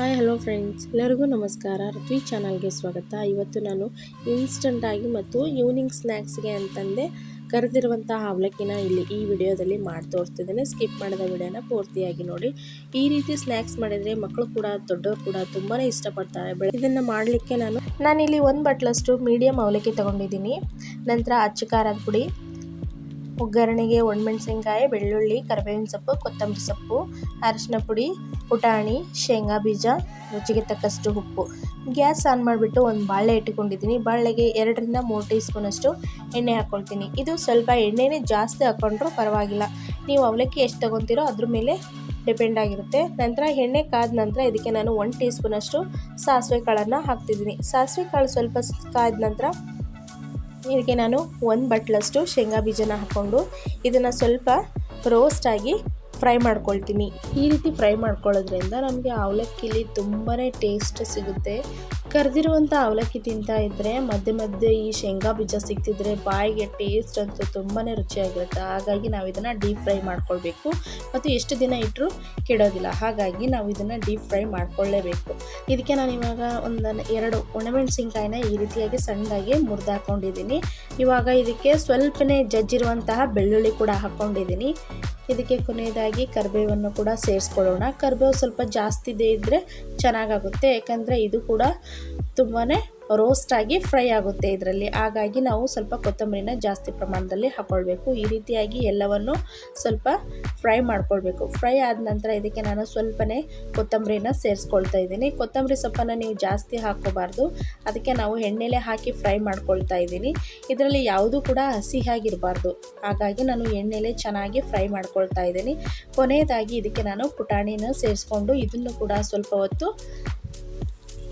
Hi hello friends ಎಲ್ಲರಿಗೂ ನಮಸ್ಕಾರ. ಋತ್ವಿ ಚಾನಲ್ಗೆ ಸ್ವಾಗತ. ಇವತ್ತು ನಾನು ಇನ್ಸ್ಟಂಟಾಗಿ ಮತ್ತು ಈವ್ನಿಂಗ್ ಸ್ನ್ಯಾಕ್ಸ್ಗೆ ಅಂತಂದೆ ಕರೆದಿರುವಂಥ ಅವಲಕ್ಕಿನ ಇಲ್ಲಿ ಈ ವಿಡಿಯೋದಲ್ಲಿ ಮಾಡಿ ತೋರಿಸ್ತಿದ್ದೇನೆ. ಸ್ಕಿಪ್ ಮಾಡಿದ ವಿಡಿಯೋನ ಪೂರ್ತಿಯಾಗಿ ನೋಡಿ. ಈ ರೀತಿ ಸ್ನ್ಯಾಕ್ಸ್ ಮಾಡಿದರೆ ಮಕ್ಕಳು ಕೂಡ, ದೊಡ್ಡವರು ಕೂಡ ತುಂಬಾ ಇಷ್ಟಪಡ್ತಾರೆ. ಬೆಳೆ ಇದನ್ನು ಮಾಡಲಿಕ್ಕೆ ನಾನು ನಾನಿಲ್ಲಿ ಒಂದು ಬಟ್ಲಷ್ಟು ಮೀಡಿಯಮ್ ಅವಲಕ್ಕಿ ತೊಗೊಂಡಿದ್ದೀನಿ. ನಂತರ ಅಚ್ಚ ಖಾರದ ಪುಡಿ ಒಗ್ಗರಣೆಗೆ ಒಣಮೆಣಸಿನಕಾಯಿ ಬೆಳ್ಳುಳ್ಳಿ, ಕರಿಬೇವಿನ ಸೊಪ್ಪು, ಕೊತ್ತಂಬರಿ ಸೊಪ್ಪು, ಅರಿಶಿನ ಪುಡಿ, ಪುಟಾಣಿ, ಶೇಂಗಾ ಬೀಜ, ರುಚಿಗೆ ತಕ್ಕಷ್ಟು ಉಪ್ಪು. ಗ್ಯಾಸ್ ಆನ್ ಮಾಡಿಬಿಟ್ಟು ಒಂದು ಬಾಳೆ ಇಟ್ಟುಕೊಂಡಿದ್ದೀನಿ. ಬಾಳೆಗೆ ಎರಡರಿಂದ ಮೂರು ಟೀ ಸ್ಪೂನಷ್ಟು ಎಣ್ಣೆ ಹಾಕ್ಕೊಳ್ತೀನಿ ಇದು ಸ್ವಲ್ಪ ಎಣ್ಣೆನೇ ಜಾಸ್ತಿ ಹಾಕ್ಕೊಂಡ್ರೂ ಪರವಾಗಿಲ್ಲ. ನೀವು ಅವಲಕ್ಕಿ ಎಷ್ಟು ತೊಗೊತೀರೋ ಅದ್ರ ಮೇಲೆ ಡಿಪೆಂಡ್ ಆಗಿರುತ್ತೆ. ನಂತರ ಎಣ್ಣೆ ಕಾದ ನಂತರ ಇದಕ್ಕೆ ನಾನು ಒನ್ ಟೀ ಸ್ಪೂನಷ್ಟು ಸಾಸಿವೆ ಕಾಳನ್ನು ಹಾಕ್ತಿದ್ದೀನಿ. ಸಾಸಿವೆ ಕಾಳು ಸ್ವಲ್ಪ ಕಾದ ನಂತರ ಇದಕ್ಕೆ ನಾನು ಒಂದು ಬಟ್ಲಷ್ಟು ಶೇಂಗಾ ಬೀಜನ ಹಾಕ್ಕೊಂಡು ಇದನ್ನು ಸ್ವಲ್ಪ ರೋಸ್ಟಾಗಿ ಫ್ರೈ ಮಾಡ್ಕೊಳ್ತೀನಿ. ಈ ರೀತಿ ಫ್ರೈ ಮಾಡ್ಕೊಳ್ಳೋದ್ರಿಂದ ನಮಗೆ ಅವಲಕ್ಕಿಲಿ ತುಂಬಾ ಟೇಸ್ಟ್ ಸಿಗುತ್ತೆ. ಕರೆದಿರುವಂಥ ಅವಲಕ್ಕಿ ತಿಂತಾ ಇದ್ದರೆ ಮಧ್ಯೆ ಮಧ್ಯೆ ಈ ಶೇಂಗಾ ಬೀಜ ಸಿಕ್ತಿದ್ರೆ ಬಾಯಿಗೆ ಟೇಸ್ಟ್ ಅಂತೂ ತುಂಬಾ ರುಚಿಯಾಗಿರುತ್ತೆ. ಹಾಗಾಗಿ ನಾವು ಇದನ್ನು ಡೀಪ್ ಫ್ರೈ ಮಾಡ್ಕೊಳ್ಬೇಕು. ಮತ್ತು ಎಷ್ಟು ದಿನ ಇಟ್ಟರೂ ಕೆಡೋದಿಲ್ಲ. ಹಾಗಾಗಿ ನಾವು ಇದನ್ನು ಡೀಪ್ ಫ್ರೈ ಮಾಡ್ಕೊಳ್ಳೇಬೇಕು ಇದಕ್ಕೆ ನಾನು ಇವಾಗ ಒಂದು ಎರಡು ಒಣಮೆಣಸಿನಕಾಯಿನ ಈ ರೀತಿಯಾಗಿ ಸಣ್ಣದಾಗಿ ಮುರಿದಾಕೊಂಡಿದ್ದೀನಿ. ಇವಾಗ ಇದಕ್ಕೆ ಸ್ವಲ್ಪನೇ ಜಜ್ಜಿರುವಂತಹ ಬೆಳ್ಳುಳ್ಳಿ ಕೂಡ ಹಾಕ್ಕೊಂಡಿದ್ದೀನಿ ಇದಕ್ಕೆ ಕೊನೆಯದಾಗಿ ಕರಿಬೇವನ್ನು ಕೂಡ ಸೇರಿಸ್ಕೊಳ್ಳೋಣ. ಕರಿಬೇವು ಸ್ವಲ್ಪ ಜಾಸ್ತಿ ಇದ್ದರೆ ಚೆನ್ನಾಗಾಗುತ್ತೆ ಯಾಕಂದರೆ ಇದು ಕೂಡ ತುಂಬಾ ರೋಸ್ಟಾಗಿ ಫ್ರೈ ಆಗುತ್ತೆ ಇದರಲ್ಲಿ. ಹಾಗಾಗಿ ನಾವು ಸ್ವಲ್ಪ ಕೊತ್ತಂಬರಿನ ಜಾಸ್ತಿ ಪ್ರಮಾಣದಲ್ಲಿ ಹಾಕ್ಕೊಳ್ಬೇಕು ಈ ರೀತಿಯಾಗಿ ಎಲ್ಲವನ್ನು ಸ್ವಲ್ಪ ಫ್ರೈ ಮಾಡ್ಕೊಳ್ಬೇಕು. ಫ್ರೈ ಆದ ನಂತರ ಇದಕ್ಕೆ ನಾನು ಸ್ವಲ್ಪನೇ ಕೊತ್ತಂಬರಿನ ಸೇರಿಸ್ಕೊಳ್ತಾ ಇದ್ದೀನಿ. ಕೊತ್ತಂಬರಿ ಸೊಪ್ಪನ್ನು ನೀವು ಜಾಸ್ತಿ ಹಾಕ್ಕೋಬಾರ್ದು. ಅದಕ್ಕೆ ನಾವು ಎಣ್ಣೆಲೆ ಹಾಕಿ ಫ್ರೈ ಮಾಡ್ಕೊಳ್ತಾ ಇದ್ದೀನಿ. ಇದರಲ್ಲಿ ಯಾವುದೂ ಕೂಡ ಹಸಿಯಾಗಿರಬಾರ್ದು. ಹಾಗಾಗಿ ನಾನು ಎಣ್ಣೆಲೆ ಚೆನ್ನಾಗಿ ಫ್ರೈ ಮಾಡ್ಕೊಳ್ತಾ ಇದ್ದೀನಿ. ಕೊನೆಯದಾಗಿ ಇದಕ್ಕೆ ನಾನು ಪುಟಾಣಿನ ಸೇರಿಸ್ಕೊಂಡು ಇದನ್ನು ಕೂಡ ಸ್ವಲ್ಪ ಹೊತ್ತು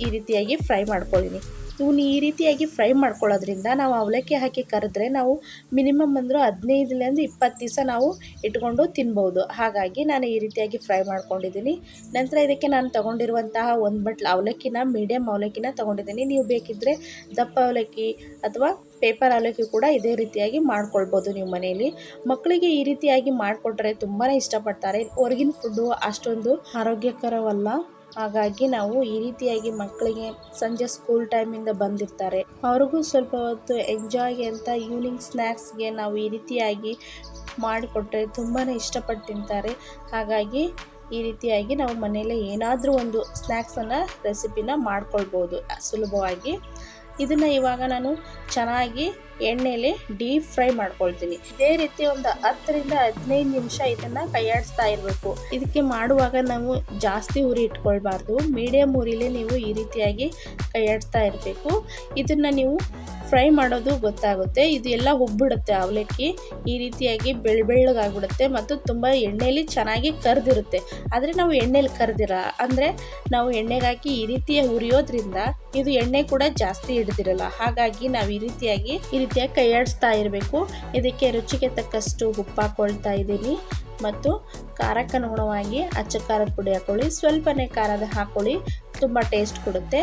ಈ ರೀತಿಯಾಗಿ ಫ್ರೈ ಮಾಡ್ಕೊಳ್ಳಿನಿ ಇವನ್ನ ಈ ರೀತಿಯಾಗಿ ಫ್ರೈ ಮಾಡ್ಕೊಳ್ಳೋದ್ರಿಂದ ನಾವು ಅವಲಕ್ಕಿ ಹಾಕಿ ಕರೆದ್ರೆ ನಾವು ಮಿನಿಮಮ್ ಅಂದರೂ ಹದಿನೈದರಿಂದ ಇಪ್ಪತ್ತು ದಿವಸ ನಾವು ಇಟ್ಕೊಂಡು ತಿನ್ಬೋದು. ಹಾಗಾಗಿ ನಾನು ಈ ರೀತಿಯಾಗಿ ಫ್ರೈ ಮಾಡ್ಕೊಂಡಿದ್ದೀನಿ. ನಂತರ ಇದಕ್ಕೆ ನಾನು ತೊಗೊಂಡಿರುವಂತಹ ಒಂದು ಬಟ್ಲು ಅವಲಕ್ಕಿನ ಮೀಡಿಯಮ್ ಅವಲಕ್ಕಿನ ತೊಗೊಂಡಿದ್ದೀನಿ. ನೀವು ಬೇಕಿದ್ದರೆ ದಪ್ಪ ಅವಲಕ್ಕಿ ಅಥವಾ ಪೇಪರ್ ಅವಲಕ್ಕಿ ಕೂಡ ಇದೇ ರೀತಿಯಾಗಿ ಮಾಡ್ಕೊಳ್ಬೋದು ನೀವು ಮನೆಯಲ್ಲಿ. ಮಕ್ಕಳಿಗೆ ಈ ರೀತಿಯಾಗಿ ಮಾಡಿಕೊಟ್ರೆ ತುಂಬಾ ಇಷ್ಟಪಡ್ತಾರೆ. ಹೊರಗಿನ ಫುಡ್ಡು ಅಷ್ಟೊಂದು ಆರೋಗ್ಯಕರವಲ್ಲ. ಹಾಗಾಗಿ ನಾವು ಈ ರೀತಿಯಾಗಿ ಮಕ್ಕಳಿಗೆ ಸಂಜೆ ಸ್ಕೂಲ್ ಟೈಮಿಂದ ಬಂದಿರ್ತಾರೆ. ಅವ್ರಿಗೂ ಸ್ವಲ್ಪ ಹೊತ್ತು ಎಂಜಾಯ್ಗೆ ಅಂತ ಈವ್ನಿಂಗ್ ಸ್ನ್ಯಾಕ್ಸ್ಗೆ ನಾವು ಈ ರೀತಿಯಾಗಿ ಮಾಡಿಕೊಟ್ರೆ ತುಂಬಾ ಇಷ್ಟಪಟ್ಟು ತಿಂತಾರೆ. ಹಾಗಾಗಿ ಈ ರೀತಿಯಾಗಿ ನಾವು ಮನೆಯಲ್ಲೇ ಏನಾದರೂ ಒಂದು ಸ್ನ್ಯಾಕ್ಸನ್ನು ರೆಸಿಪಿನ ಮಾಡ್ಕೊಳ್ಬೋದು ಸುಲಭವಾಗಿ. ಇದನ್ನು ಇವಾಗ ನಾನು ಚೆನ್ನಾಗಿ ಎಣ್ಣೆಯಲ್ಲಿ ಡೀಪ್ ಫ್ರೈ ಮಾಡ್ಕೊಳ್ತೀನಿ. ಇದೇ ರೀತಿ ಒಂದು ಹತ್ತರಿಂದ ಹದಿನೈದು ನಿಮಿಷ ಇದನ್ನು ಕೈಯಾಡಿಸ್ತಾ ಇರಬೇಕು. ಇದಕ್ಕೆ ಮಾಡುವಾಗ ನಾವು ಜಾಸ್ತಿ ಉರಿ ಇಟ್ಕೊಳ್ಬಾರ್ದು. ಮೀಡಿಯಮ್ ಉರಿಲೇ ನೀವು ಈ ರೀತಿಯಾಗಿ ಕೈಯಾಡಿಸ್ತಾ ಇರಬೇಕು. ಇದನ್ನು ನೀವು ಫ್ರೈ ಮಾಡೋದು ಗೊತ್ತಾಗುತ್ತೆ. ಇದು ಎಲ್ಲ ಉಬ್ಬಿಡುತ್ತೆ ಅವಲಕ್ಕಿ. ಈ ರೀತಿಯಾಗಿ ಬೆಳ್ಬೆಳ್ಳಗಾಗ್ಬಿಡುತ್ತೆ ಮತ್ತು ತುಂಬ ಎಣ್ಣೆಯಲ್ಲಿ ಚೆನ್ನಾಗಿ ಕರೆದಿರುತ್ತೆ. ಆದರೆ ನಾವು ಎಣ್ಣೆಲಿ ಕರೆದಿರ, ಅಂದರೆ ನಾವು ಎಣ್ಣೆಗೆ ಹಾಕಿ ಈ ರೀತಿಯ ಹುರಿಯೋದ್ರಿಂದ ಇದು ಎಣ್ಣೆ ಕೂಡ ಜಾಸ್ತಿ ಹಿಡ್ದಿರಲ್ಲ. ಹಾಗಾಗಿ ನಾವು ಈ ರೀತಿಯಾಗಿ ಈ ರೀತಿಯಾಗಿ ಕೈಯಾಡಿಸ್ತಾ ಇರಬೇಕು. ಇದಕ್ಕೆ ರುಚಿಗೆ ತಕ್ಕಷ್ಟು ಉಪ್ಪು ಹಾಕ್ಕೊಳ್ತಾ ಇದ್ದೀನಿ. ಮತ್ತು ಖಾರಕ್ಕನುಗುಣವಾಗಿ ಅಚ್ಚ ಖಾರದ ಪುಡಿ ಹಾಕ್ಕೊಳ್ಳಿ ಸ್ವಲ್ಪನೇ ಖಾರದ ಹಾಕ್ಕೊಳ್ಳಿ ತುಂಬ ಟೇಸ್ಟ್ ಕೊಡುತ್ತೆ.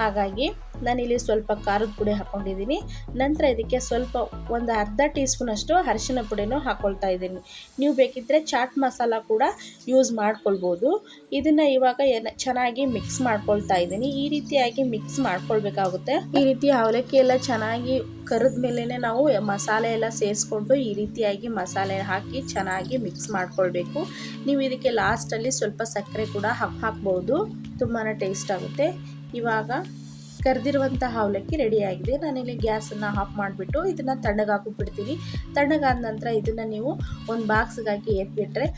ಹಾಗಾಗಿ ನಾನಿಲ್ಲಿ ಸ್ವಲ್ಪ ಖಾರದ ಪುಡಿ ಹಾಕ್ಕೊಂಡಿದ್ದೀನಿ ನಂತರ ಇದಕ್ಕೆ ಸ್ವಲ್ಪ ಒಂದು ಅರ್ಧ ಟೀ ಸ್ಪೂನಷ್ಟು ಅರಿಶಿನ ಪುಡಿನೂ ಹಾಕ್ಕೊಳ್ತಾ ಇದ್ದೀನಿ. ನೀವು ಬೇಕಿದ್ದರೆ ಚಾಟ್ ಮಸಾಲ ಕೂಡ ಯೂಸ್ ಮಾಡ್ಕೊಳ್ಬೋದು. ಇದನ್ನು ಇವಾಗ ಚೆನ್ನಾಗಿ ಮಿಕ್ಸ್ ಮಾಡ್ಕೊಳ್ತಾ ಇದ್ದೀನಿ. ಈ ರೀತಿಯಾಗಿ ಮಿಕ್ಸ್ ಮಾಡ್ಕೊಳ್ಬೇಕಾಗುತ್ತೆ. ಈ ರೀತಿ ಅವಲಕ್ಕಿ ಎಲ್ಲ ಚೆನ್ನಾಗಿ ಕರಿದ ಮೇಲೇ ನಾವು ಮಸಾಲೆ ಎಲ್ಲ ಸೇರಿಸ್ಕೊಂಡು ಈ ರೀತಿಯಾಗಿ ಮಸಾಲೆ ಹಾಕಿ ಚೆನ್ನಾಗಿ ಮಿಕ್ಸ್ ಮಾಡ್ಕೊಳ್ಬೇಕು. ನೀವು ಇದಕ್ಕೆ ಲಾಸ್ಟಲ್ಲಿ ಸ್ವಲ್ಪ ಸಕ್ಕರೆ ಕೂಡ ಹಾಕ್ಬೋದು. ತುಂಬಾ ಟೇಸ್ಟ್ ಆಗುತ್ತೆ. ಇವಾಗ ಕರೆದಿರುವಂತಹ ಅವಲಕ್ಕಿ ರೆಡಿಯಾಗಿದೆ. ನಾನಿಲ್ಲಿ ಗ್ಯಾಸನ್ನು ಆಫ್ ಮಾಡಿಬಿಟ್ಟು ಇದನ್ನು ತಣ್ಣಗಾಕಿ ಬಿಡ್ತೀನಿ ತಣ್ಣಗಾದ ನಂತರ ಇದನ್ನು ನೀವು ಒಂದು ಬಾಕ್ಸ್ಗೆ ಹಾಕಿ ಎತ್ಬಿಟ್ರೆ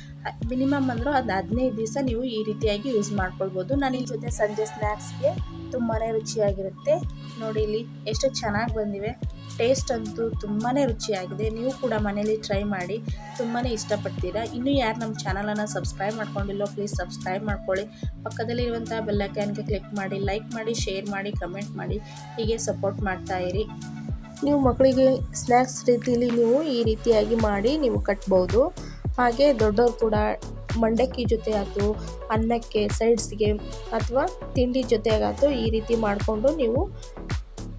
ಮಿನಿಮಮ್ ಅಂದರೂ ಅದು ಹದಿನೈದು ದಿವಸ ನೀವು ಈ ರೀತಿಯಾಗಿ ಯೂಸ್ ಮಾಡ್ಕೊಳ್ಬೋದು. ನಾನು ಜೊತೆ ಸಂಜೆ ಸ್ನ್ಯಾಕ್ಸ್ಗೆ ತುಂಬಾ ರುಚಿಯಾಗಿರುತ್ತೆ. ನೋಡಿ ಇಲ್ಲಿ ಎಷ್ಟು ಚೆನ್ನಾಗಿ ಬಂದಿವೆ. ಟೇಸ್ಟ್ ಅಂತೂ ತುಂಬಾ ರುಚಿಯಾಗಿದೆ. ನೀವು ಕೂಡ ಮನೇಲಿ ಟ್ರೈ ಮಾಡಿ ತುಂಬಾ ಇಷ್ಟಪಡ್ತೀರಾ. ಇನ್ನೂ ಯಾರು ನಮ್ಮ ಚಾನಲನ್ನು ಸಬ್ಸ್ಕ್ರೈಬ್ ಮಾಡ್ಕೊಂಡಿಲ್ಲೋ ಪ್ಲೀಸ್ ಸಬ್ಸ್ಕ್ರೈಬ್ ಮಾಡ್ಕೊಳ್ಳಿ. ಪಕ್ಕದಲ್ಲಿರುವಂಥ ಬೆಲ್ಲೈಕ್ಯಾನ್ಗೆ ಕ್ಲಿಕ್ ಮಾಡಿ ಲೈಕ್ ಮಾಡಿ ಶೇರ್ ಮಾಡಿ ಕಮೆಂಟ್ ಮಾಡಿ. ಹೀಗೆ ಸಪೋರ್ಟ್ ಮಾಡ್ತಾ ಇರಿ. ನೀವು ಮಕ್ಕಳಿಗೆ ಸ್ನ್ಯಾಕ್ಸ್ ರೀತಿಯಲ್ಲಿ ನೀವು ಈ ರೀತಿಯಾಗಿ ಮಾಡಿ ನೀವು ಕಟ್ಬೋದು. ಹಾಗೆ ದೊಡ್ಡವ್ರು ಕೂಡ ಮಂಡಕ್ಕಿ ಜೊತೆ ಆಯಿತು ಅನ್ನಕ್ಕೆ, ಸೈಡ್ಸ್ಗೆ ಅಥವಾ ತಿಂಡಿ ಜೊತೆಗಾಯ್ತು ಈ ರೀತಿ ಮಾಡಿಕೊಂಡು ನೀವು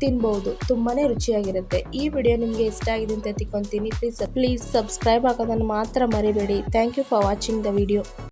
ತಿನ್ಬೋದು. ತುಂಬಾ ರುಚಿಯಾಗಿರುತ್ತೆ. ಈ ವಿಡಿಯೋ ನಿಮಗೆ ಇಷ್ಟ ಆಗಿದೆ ಅಂತ ತಿಳ್ಕೊತೀನಿ. ಪ್ಲೀಸ್ ಪ್ಲೀಸ್ ಸಬ್ಸ್ಕ್ರೈಬ್ ಆಗೋದನ್ನು ಮಾತ್ರ ಮರಿಬೇಡಿ. Thank you for watching the video